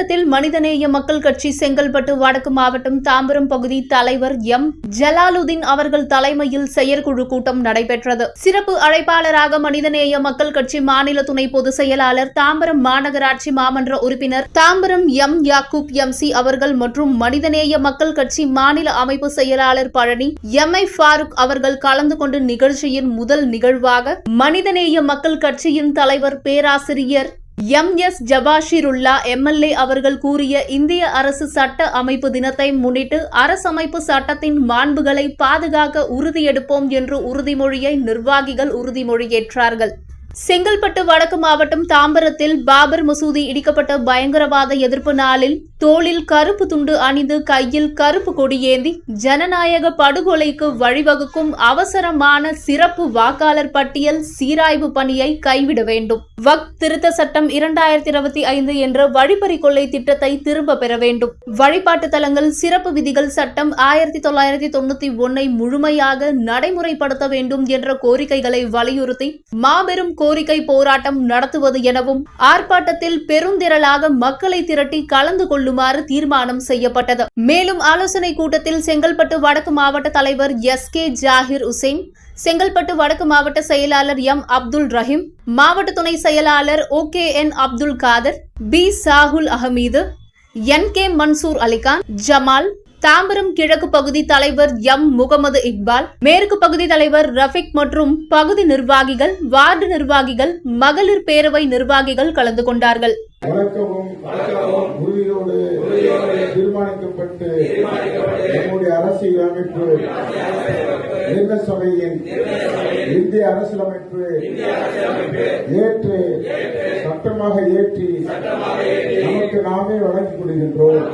தாம்பரத்தில் மனிதநேய மக்கள் கட்சி செங்கல்பட்டு வடக்கு மாவட்டம் தாம்பரம் பகுதி தலைவர் எம். ஜலாலுதீன் அவர்கள் தலைமையில் செயற்குழு கூட்டம் நடைபெற்றது. சிறப்பு அழைப்பாளராக மனிதநேய மக்கள் கட்சி மாநில துணை பொதுச் செயலாளர் தாம்பரம் மாநகராட்சி மாமன்ற உறுப்பினர் தாம்பரம் எம். யாக்கூப் எம்சி அவர்கள் மற்றும் மனிதநேய மக்கள் கட்சி மாநில அமைப்பு செயலாளர் பழனி எம். ஐ. ஃபாரூக் அவர்கள் கலந்து கொண்டு நிகழ்ச்சியின் முதல் நிகழ்வாக மனிதநேய மக்கள் கட்சியின் தலைவர் பேராசிரியர் எம் எஸ் ஜபாஷிருல்லா எம்எல்ஏ அவர்கள் கூறிய இந்திய அரசு சட்ட அமைப்பு தினத்தை முன்னிட்டு அரசமைப்பு சட்டத்தின் மாண்புகளை பாதுகாக்க உறுதியெடுப்போம் என்று உறுதிமொழியை நிர்வாகிகள் உறுதிமொழியேற்றார்கள். செங்கல்பட்டு வடக்கு மாவட்டம் தாம்பரத்தில் பாபர் மசூதி இடிக்கப்பட்ட பயங்கரவாத எதிர்ப்பு நாளில் தோளில் கருப்பு துண்டு அணிந்து கையில் கருப்பு கொடியேந்தி ஜனநாயக படுகொலைக்கு வழிவகுக்கும் அவசரமான சிறப்பு வாக்காளர் பட்டியல் சீராய்வு பணியை கைவிட வேண்டும். வக் திருத்த சட்டம் இரண்டாயிரத்தி இருபத்தி ஐந்து என்ற வழிபறி கொள்ளை திட்டத்தை திரும்ப பெற வேண்டும். வழிபாட்டு தலங்கள் சிறப்பு விதிகள் சட்டம் ஆயிரத்தி தொள்ளாயிரத்தி தொண்ணூத்தி ஒன்னை முழுமையாக நடைமுறைப்படுத்த வேண்டும் என்ற கோரிக்கைகளை வலியுறுத்தி மாபெரும் கோரிக்கை போராட்டம் நடத்துவது எனவும் ஆர்ப்பாட்டத்தில் பெருந்திரளாக மக்களை திரட்டி கலந்து கொள்ளுமாறு தீர்மானம் செய்யப்பட்டது. மேலும் ஆலோசனை கூட்டத்தில் செங்கல்பட்டு வடக்கு மாவட்ட தலைவர் எஸ் கே ஜாகிர் உசேன் செங்கல்பட்டு வடக்கு மாவட்ட செயலாளர் எம் அப்துல் ரஹீம் மாவட்ட துணை செயலாளர் O K N Abdul Kader P Shahul Ahamed N K Mansoor Alikhan Jamal Tambaram கிழக்கு பகுதி தலைவர் எம். முகமது இக்பால் மேற்கு பகுதி தலைவர் ரஃபிக் மற்றும் பகுதி நிர்வாகிகள் வார்டு நிர்வாகிகள் மகளிர் பேரவை நிர்வாகிகள் கலந்து கொண்டார்கள். தீர்மானிக்கப்பட்டு நம்முடைய அரசியல் அமைப்பு நிர்ணய சபையின் இந்திய அரசியலமைப்பு ஏற்று சட்டமாக ஏற்றி நமக்கு நாமே வழங்கிக் கொள்கின்றோம்.